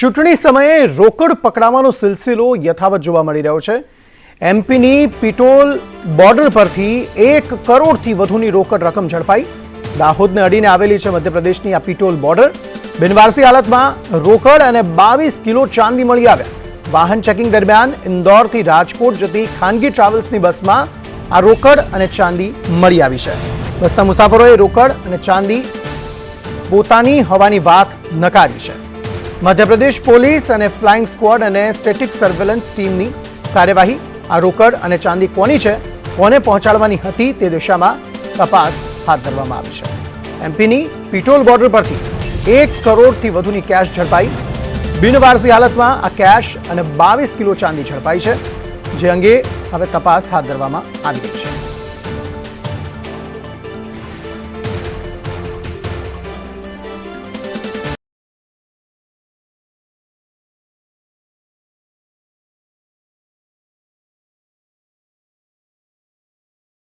ચૂંટણી સમયે રોકડ પકડાવાનો સિલસિલો યથાવત જોવા મળી રહ્યો છે. એમપીની પિટોલ બોર્ડર પરથી એક કરોડથી વધુની રોકડ રકમ ઝડપાઈ. દાહોદને અડીને આવેલી છે મધ્યપ્રદેશની આ પિટોલ બોર્ડર. બિનવારસી હાલતમાં રોકડ અને બાવીસ કિલો ચાંદી મળી આવ્યા. વાહન ચેકિંગ દરમિયાન ઇન્દોરથી રાજકોટ જતી ખાનગી ટ્રાવેલ્સની બસમાં આ રોકડ અને ચાંદી મળી આવી છે. બસના મુસાફરોએ રોકડ અને ચાંદી પોતાની હોવાની વાત નકારી છે. મધ્યપ્રદેશ પોલીસ અને ફ્લાઇંગ સ્ક્વોડ અને સ્ટેટિક સર્વેલન્સ ટીમની કાર્યવાહી, આ રોકડ અને ચાંદી કોની છે, કોને પહોંચાડવાની હતી તે દિશામાં તપાસ હાથ ધરવામાં આવી છે. એમપીની પિટોલ બોર્ડર પરથી એક કરોડથી વધુની કેશ ઝડપાઈ. બિનવારસી હાલતમાં આ કેશ અને બાવીસ કિલો ચાંદી ઝડપાઈ છે, જે અંગે હવે તપાસ હાથ ધરવામાં આવી છે.